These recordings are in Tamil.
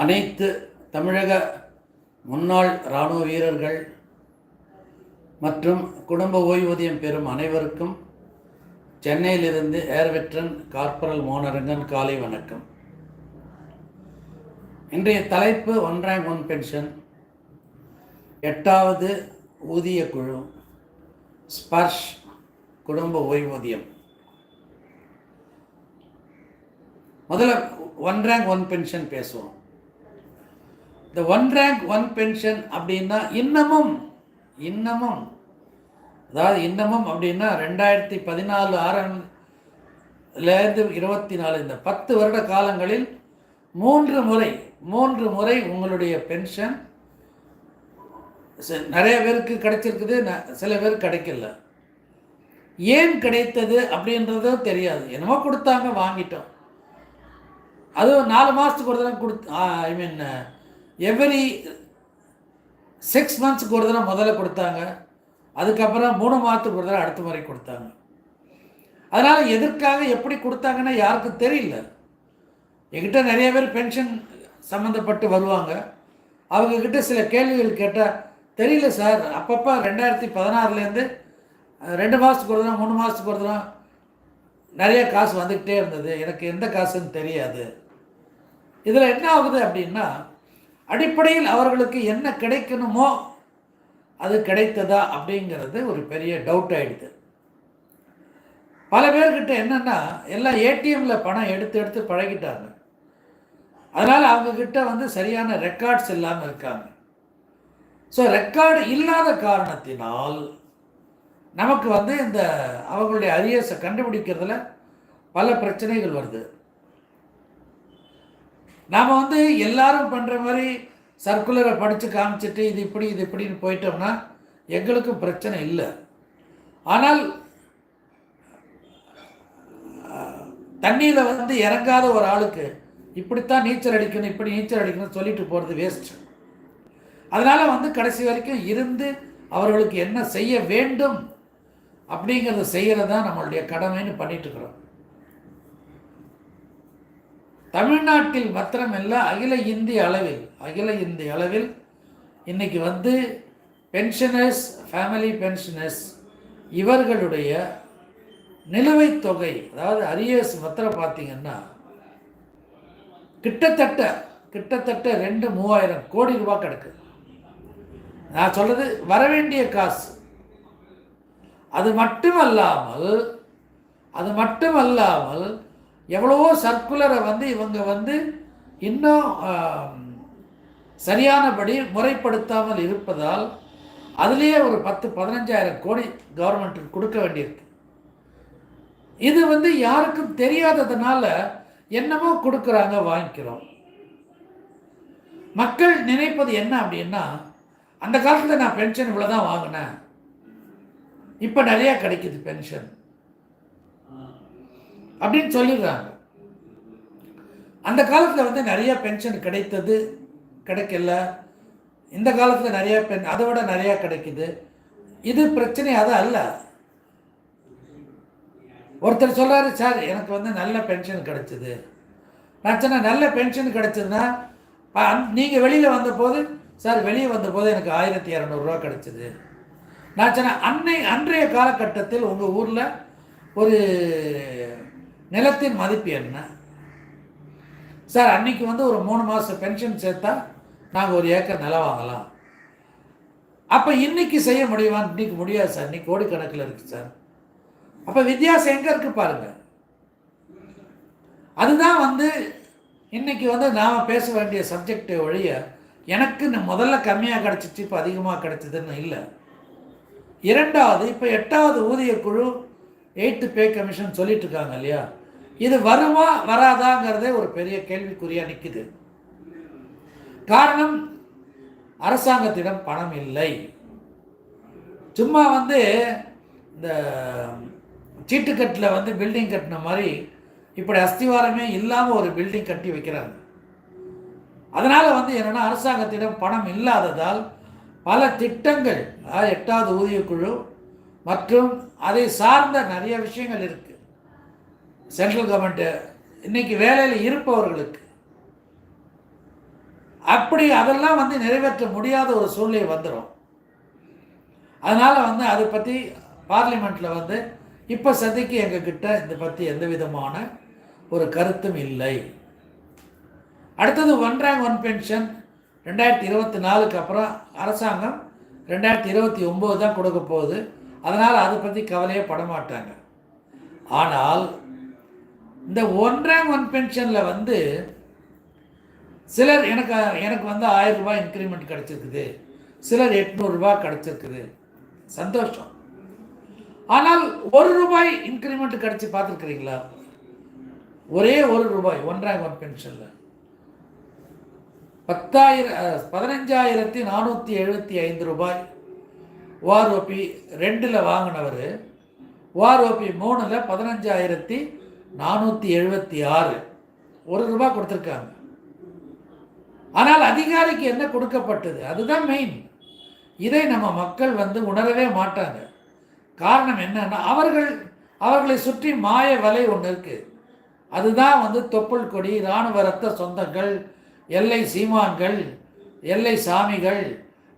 அனைத்து தமிழக முன்னாள் இராணுவ வீரர்கள் மற்றும் குடும்ப ஓய்வூதியம் பெறும் அனைவருக்கும் சென்னையிலிருந்து ஏர் வெட்ரன் கார்பரல் மோனரங்கன் காலை வணக்கம். இன்றைய தலைப்பு ஒன் ரேங்க் ஒன் பென்ஷன். எட்டாவது ஊதிய குழு ஸ்பர்ஷ் குடும்ப ஓய்வூதியம். முதல்ல ஒன் ரேங்க் ஒன் பென்ஷன் பேசுவோம். இந்த ஒன் ரேங்க் ஒன் பென்ஷன் அப்படின்னா இன்னமும் இன்னமும். அதாவது இன்னமும் அப்படின்னா ரெண்டாயிரத்தி பதினாலு ஆரம்பிலேருந்து இருபத்தி நாலு இந்த பத்து வருட காலங்களில் மூன்று முறை மூன்று முறை உங்களுடைய பென்ஷன் ச- நிறைய பேருக்கு கிடைச்சிருக்குது ந- சில பேருக்கு கிடைக்கல. ஏன் கிடைத்தது அப்படின்றதும் தெரியாது. என்னமோ கொடுத்தாங்க வாங்கிட்டோம். அதுவும் நாலு மாதத்துக்கு ஒரு தடவை கொடுத்து ஐ மீன் எவ்ரி சிக்ஸ் மந்த்ஸ்க்கு ஒரு தடவை முதல்ல கொடுத்தாங்க. அதுக்கப்புறம் மூணு மாதத்துக்கு ஒரு தடவை அடுத்த முறை கொடுத்தாங்க. அதனால் எதற்காக எப்படி கொடுத்தாங்கன்னு யாருக்கும் தெரியல. எங்கிட்ட நிறைய பேர் பென்ஷன் சம்மந்தப்பட்டு வருவாங்க. அவங்கக்கிட்ட சில கேள்விகள் கேட்டால் தெரியல சார் அப்பப்போ ரெண்டாயிரத்தி பதினாறுலேருந்து ரெண்டு மாதத்துக்கு ஒரு தடவை மூணு மாதத்துக்கு ஒரு தடவை நிறைய காசு வந்துக்கிட்டே இருந்தது. எனக்கு எந்த காசுன்னு தெரியாது. இதில் என்ன ஆகுது அப்படின்னா அடிப்படையில் அவர்களுக்கு என்ன கிடைக்கணுமோ அது கிடைத்ததா அப்படிங்கிறது ஒரு பெரிய டவுட் ஆகிடுது பல பேர்கிட்ட என்னென்னா எல்லாம் ஏடிஎம்மில் பணம் எடுத்து எடுத்து பழகிட்டாங்க. அதனால் அவங்கக்கிட்ட வந்து சரியான ரெக்கார்ட்ஸ் இல்லாமல் இருக்காங்க. ஸோ ரெக்கார்டு இல்லாத காரணத்தினால் நமக்கு வந்து இந்த அவங்களுடைய அரியர்ஸை கண்டுபிடிக்கிறதுல பல பிரச்சனைகள் வருது. நாம் வந்து எல்லாரும் பண்ணுற மாதிரி சர்க்குலரை படித்து காமிச்சிட்டு இது இப்படி இது இப்படின்னு போயிட்டோம்னா எங்களுக்கும் பிரச்சனை இல்லை. ஆனால் தண்ணியில் வந்து இறங்காத ஒரு ஆளுக்கு இப்படித்தான் நீச்சல் அடிக்கணும் இப்படி நீச்சல் அடிக்கணும்னு சொல்லிட்டு போகிறது வேஸ்ட் அதனால் வந்து கடைசி வரைக்கும் இருந்து அவர்களுக்கு என்ன செய்ய வேண்டும் அப்படிங்கிறத செய்கிறது தான் நம்மளுடைய கடமைன்னு பண்ணிட்டுருக்குறோம் தமிழ்நாட்டில் மாத்திரமல்ல அகில இந்திய அளவில் அகில இந்திய அளவில் இன்னைக்கு வந்து பென்ஷனர்ஸ் ஃபேமிலி பென்ஷனர்ஸ் இவர்களுடைய நிலுவைத் தொகை அதாவது அரியர்ஸ் மாத்திரம் பார்த்தீங்கன்னா கிட்டத்தட்ட கிட்டத்தட்ட ரெண்டு மூவாயிரம் கோடி ரூபா கிடக்கு. நான் சொல்கிறது வரவேண்டிய காசு. அது மட்டுமல்லாமல் அது மட்டுமல்லாமல் எவ்வளவோ சர்க்குலரை வந்து இவங்க வந்து இன்னும் சரியானபடி முறைப்படுத்தாமல் இருப்பதால் அதுலேயே ஒரு பத்து பதினஞ்சாயிரம் கோடி கவர்மெண்ட்டுக்கு கொடுக்க வேண்டியிருக்கு. இது வந்து யாருக்கும் தெரியாததுனால என்னமோ கொடுக்குறாங்க வாங்கிக்கிறோம். மக்கள் நினைப்பது என்ன அப்படின்னா அந்த காலத்தில் நான் பென்ஷன் இவ்வளோ தான் வாங்கினேன். இப்போ நிறையா கிடைக்குது பென்ஷன் அப்படின்னு சொல்லிடுறாங்க. அந்த காலத்தில் வந்து நிறைய பென்ஷன் கிடைத்தது கிடைக்கல. இந்த காலத்தில் நிறைய பென் அதை விட நிறையா கிடைக்குது. இது பிரச்சனை அது அல்ல. ஒருத்தர் சொல்கிறாரு சார் எனக்கு வந்து நல்ல பென்ஷன் கிடைச்சிது. நான் சொன்னேன் நல்ல பென்ஷன் கிடைச்சதுன்னா நீங்கள் வெளியில் வந்தபோது சார் வெளியே வந்தபோது எனக்கு ஆயிரத்தி இரநூறுவா கிடச்சிது. நான் சொன்னேன் அன்னை அன்றைய காலகட்டத்தில் உங்கள் ஊரில் ஒரு நிலத்தின் மதிப்பு என்ன? சார் அன்னைக்கு வந்து ஒரு மூணு மாதம் பென்ஷன் சேர்த்தா நாங்கள் ஒரு ஏக்கர் நிலம் வாங்கலாம். அப்போ இன்னைக்கு செய்ய முடியுமா? இன்னைக்கு முடியாது சார். இன்னைக்கு கோடிக்கணக்கில் இருக்குது சார். அப்போ வித்தியாசம் எங்கே இருக்கு பாருங்க. அதுதான் வந்து இன்னைக்கு வந்து நாம் பேச வேண்டிய சப்ஜெக்ட் வழிய எனக்கு முதல்ல கம்மியாக கிடச்சிச்சு இப்போ அதிகமாக கிடைச்சதுன்னு இல்லை. இரண்டாவது இப்போ எட்டாவது ஊதிய குழு எயித்து பே கமிஷன் சொல்லிட்டு இருக்காங்க இல்லையா? இது வருமா வராதாங்கிறதே ஒரு பெரிய கேள்விக்குறியாக நிற்குது காரணம் அரசாங்கத்திடம் பணம் இல்லை. சும்மா வந்து இந்த சீட்டுக்கட்டில் வந்து பில்டிங் கட்டின மாதிரி இப்படி அஸ்திவாரமே இல்லாமல் ஒரு பில்டிங் கட்டி வைக்கிறாங்க. அதனால் வந்து என்னென்னா அரசாங்கத்திடம் பணம் இல்லாததால் பல திட்டங்கள் அதாவது எட்டாவது ஊதியக்குழு மற்றும் அதை சார்ந்த நிறைய விஷயங்கள் இருக்குது சென்ட்ரல் கவர்மெண்ட்டு இன்னைக்கு வேலையில் இருப்பவர்களுக்கு அப்படி அதெல்லாம் வந்து நிறைவேற்ற முடியாத ஒரு சூழ்நிலை வந்துடும் அதனால் வந்து அதை பற்றி பார்லிமெண்ட்டில் வந்து இப்போ சதிக்கு எங்ககிட்ட இதை பற்றி எந்த விதமான ஒரு கருத்தும் இல்லை. அடுத்தது ஒன் ரேங்க் ஒன் பென்ஷன் ரெண்டாயிரத்தி இருபத்தி நாலுக்கு அப்புறம் அரசாங்கம் ரெண்டாயிரத்தி இருபத்தி ஒம்பது தான் கொடுக்க போகுது. அதனால் அதை பற்றி கவலையே பட மாட்டாங்க. ஆனால் இந்த ஒன் ஒன் பென்ஷனில் வந்து சிலர் எனக்கு எனக்கு வந்து ஆயிரம் ரூபாய் இன்க்ரிமெண்ட் கிடச்சிருக்குது. சிலர் எட்நூறுரூபா கிடச்சிருக்குது. சந்தோஷம். ஆனால் ஒரு ரூபாய் இன்க்ரிமெண்ட் கிடச்சி பார்த்துருக்குறீங்களா? ஒரே ஒரு ரூபாய் ஒன்றாம் ஒன் பென்ஷனில் பத்தாயிரம் பதினஞ்சாயிரத்தி நானூற்றி எழுபத்தி ஐந்து ரூபாய். ஓஆர்ஓபி ரெண்டில் வாங்கினவர். ஓஆர்ஓபி மூணில் பதினஞ்சாயிரத்தி நானூற்றி எழுபத்தி ஆறு. ஒரு ரூபா கொடுத்துருக்காங்க. ஆனால் அதிகாரிக்கு என்ன கொடுக்கப்பட்டது? அதுதான் மெயின் இதை நம்ம மக்கள் வந்து உணரவே மாட்டாங்க. காரணம் என்னன்னா அவர்கள் அவர்களை சுற்றி மாய வலை ஒன்று இருக்குது அதுதான் வந்து தொப்புள் கொடி இராணுவ ரத்த சொந்தங்கள் எல்லை சீமான்கள் எல்லை சாமிகள்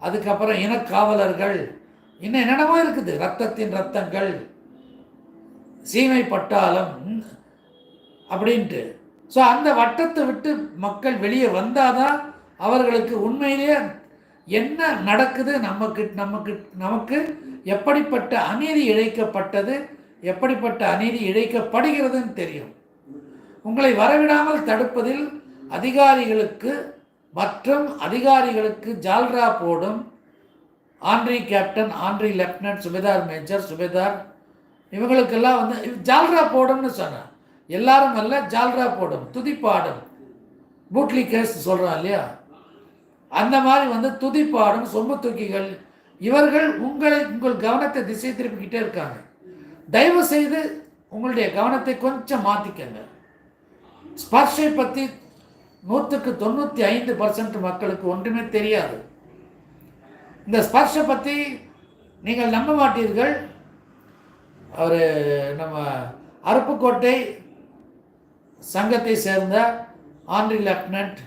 அதுக்கப்புறம் இனக்காவலர்கள். இன்னும் என்னென்னமோ இருக்குது. ரத்தத்தின் ரத்தங்கள் சீமை பட்டாளம் அப்படின்ட்டு. ஸோ அந்த வட்டத்தை விட்டு மக்கள் வெளியே வந்தாதான் அவர்களுக்கு உண்மையிலேயே என்ன நடக்குது நமக்கு நமக்கு நமக்கு எப்படிப்பட்ட அநீதி இழைக்கப்பட்டது எப்படிப்பட்ட அநீதி இழைக்கப்படுகிறதுன்னு தெரியும். உங்களை வரவிடாமல் தடுப்பதில் அதிகாரிகளுக்கு மற்றும் அதிகாரிகளுக்கு ஜால்ரா போடும் honorary captain honorary lieutenant subedar major subedar இவங்களுக்கெல்லாம் வந்து ஜால்ரா போடும்னு சொன்னார். எல்லாரும் அல்ல ஜால்ரா போடும் துதிப்பாடும் பூட்லி கேஸ் சொல்கிறோம் இல்லையா? அந்த மாதிரி வந்து துதிப்பாடும் சொம்பு தூக்கிகள். இவர்கள் உங்களை உங்கள் கவனத்தை திசை திருப்பிக்கிட்டே இருக்காங்க. தயவு செய்து உங்களுடைய கவனத்தை கொஞ்சம் மாற்றிக்கங்க ஸ்பர்ஷை பற்றி நூற்றுக்கு தொண்ணூற்றி ஐந்து பர்சன்ட் மக்களுக்கு ஒன்றுமே தெரியாது. இந்த ஸ்பர்ஷை பற்றி நீங்கள் நம்ப மாட்டீர்கள். அவர் நம்ம அருப்புக்கோட்டை சங்கத்தை சேர்ந்த ஆண்ட்ரி லெப்டினன்ட்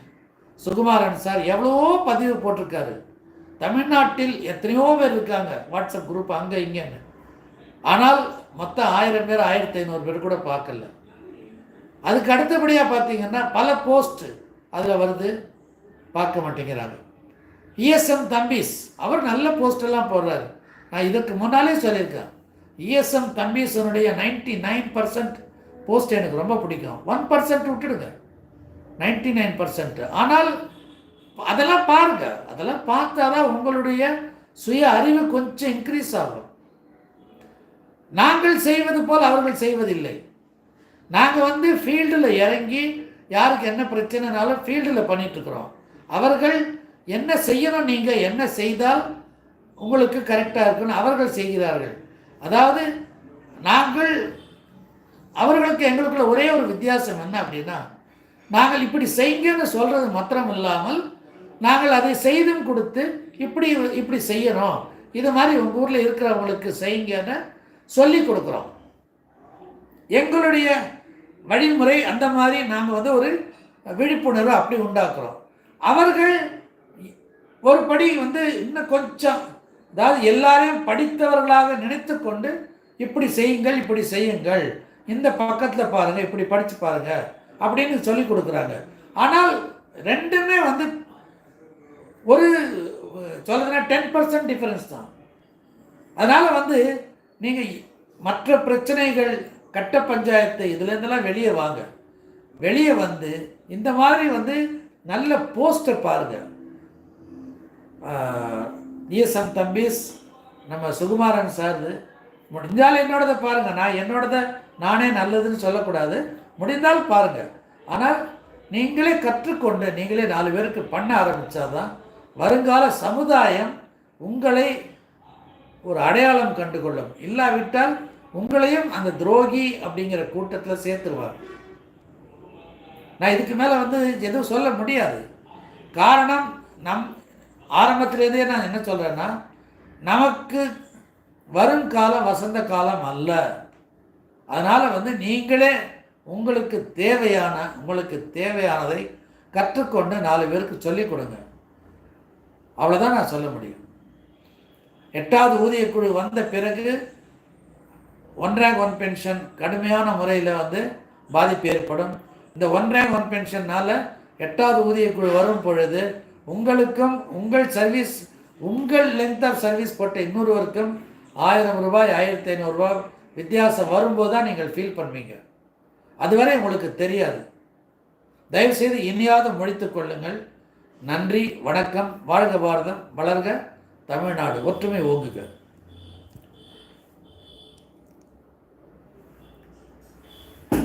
சுகுமாரன் சார் எவ்வளவோ பதிவு போட்டிருக்காரு. தமிழ்நாட்டில் எத்தனையோ பேர் இருக்காங்க. வாட்ஸ்அப் குரூப் அங்கே இங்கேன்னு. ஆனால் மொத்தம் ஆயிரம் பேர் ஆயிரத்தி ஐநூறு பேர் கூட பார்க்கல. அதுக்கு அடுத்தபடியாக பார்த்தீங்கன்னா பல போஸ்ட் அதில் வருது. பார்க்க மாட்டேங்கிறாங்க இஎஸ்எம் தம்பிஸ் அவர் நல்ல போஸ்டெல்லாம் போடுறாரு. நான் இதற்கு முன்னாலே சொல்லியிருக்கேன். இஎஸ்எம் தம்பிஸனுடைய நைன்டி நைன் பர்சன்ட் போஸ்ட் எனக்கு ரொம்ப பிடிக்கும். ஒன் பர்சன்ட் விட்டுடுங்க. நைன்டி நைன் பர்சன்ட் ஆனால் அதெல்லாம் பாருங்க. அதெல்லாம் பார்த்தா தான் உங்களுடைய சுய அறிவு கொஞ்சம் இன்க்ரீஸ் ஆகும். நாங்கள் செய்வது போல் அவர்கள் செய்வதில்லை. நாங்கள் வந்து ஃபீல்டில் இறங்கி யாருக்கு என்ன பிரச்சனைனாலும் ஃபீல்டில் பண்ணிட்டுருக்குறோம். அவர்கள் என்ன செய்யணும் நீங்கள் என்ன செய்தால் உங்களுக்கு கரெக்டாக இருக்குன்னு அவர்கள் செய்கிறார்கள். அதாவது நாங்கள் அவர்களுக்கு எங்களுக்குள்ள ஒரே ஒரு வித்தியாசம் என்ன அப்படின்னா நாங்கள் இப்படி செய்யுங்கன்னு சொல்கிறது மாத்திரம் இல்லாமல் நாங்கள் அதை செய்தும் கொடுத்து இப்படி இப்படி செய்யணும். இது மாதிரி உங்கள் ஊரில் இருக்கிறவங்களுக்கு செய்யுங்கன்னு சொல்லி கொடுக்குறோம். எங்களுடைய வழிமுறை அந்த மாதிரி நாங்கள் வந்து ஒரு விழிப்புணர்வு அப்படி உண்டாக்குறோம். அவர்கள் ஒரு படி வந்து இன்னும் கொஞ்சம் அதாவது எல்லாரையும் படித்தவர்களாக நினைத்து கொண்டு இப்படி செய்யுங்கள் இப்படி செய்யுங்கள். இந்த பக்கத்தில் பாருங்கள் இப்படி படித்து பாருங்கள் அப்படின்னு சொல்லி கொடுக்குறாங்க. ஆனால் ரெண்டுமே வந்து ஒரு சொல்லுதுன்னா டென் பர்சன்ட் டிஃப்ரென்ஸ் தான். அதனால் வந்து நீங்கள் மற்ற பிரச்சனைகள் கட்ட பஞ்சாயத்து இதுலேருந்தெல்லாம் வெளியே வாங்க. வெளியே வந்து இந்த மாதிரி வந்து நல்ல போஸ்டர் பாருங்கள் இஎஸ்எம் தம்பிஸ் நம்ம சுகுமாரன் சார் முடிஞ்சால் என்னோடதை பாருங்கள் நான் என்னோடதை நானே நல்லதுன்னு சொல்லக்கூடாது. முடிந்தால் பாருங்கள் ஆனால் நீங்களே கற்றுக்கொண்டு நீங்களே நாலு பேருக்கு பண்ண ஆரம்பித்தாதான் வருங்கால சமுதாயம் உங்களை ஒரு அடையாளம் கண்டுகொள்ளும். இல்லாவிட்டால் உங்களையும் அந்த துரோகி அப்படிங்கிற கூட்டத்தில் சேர்த்துருவார். நான் இதுக்கு மேலே வந்து எதுவும் சொல்ல முடியாது. காரணம் நம் ஆரம்பத்திலேருந்தே நான் என்ன சொல்கிறேன்னா நமக்கு வரும் காலம் வசந்த காலம் அல்ல. அதனால் வந்து நீங்களே உங்களுக்கு தேவையான உங்களுக்கு தேவையானதை கற்றுக்கொண்டு நாலு பேருக்கு சொல்லிக் கொடுங்க. அவ்வளோதான் நான் சொல்ல முடியும். எட்டாவது ஊதியக்குழு வந்த பிறகு ஒன் ரேங்க் ஒன் பென்ஷன் கடுமையான முறையில் வந்து பாதிப்பு ஏற்படும். இந்த ஒன் ரேங்க் ஒன் பென்ஷன்னால் எட்டாவது ஊதியக்குழு வரும் பொழுது உங்களுக்கும் உங்கள் சர்வீஸ் உங்கள் லென்த் ஆஃப் சர்வீஸ் போட்ட இன்னொருவருக்கும் ஆயிரம் ரூபாய் ஆயிரத்தி ஐநூறுரூவா வித்தியாசம் வரும்போது தான் நீங்கள் ஃபீல் பண்ணுவீங்க. அதுவரை உங்களுக்கு தெரியாது. தயவுசெய்து இனியாவது முடித்து கொள்ளுங்கள். நன்றி வணக்கம். வாழ்க பாரதம். வளர்க தமிழ்நாடு. ஒற்றுமை ஓங்குக.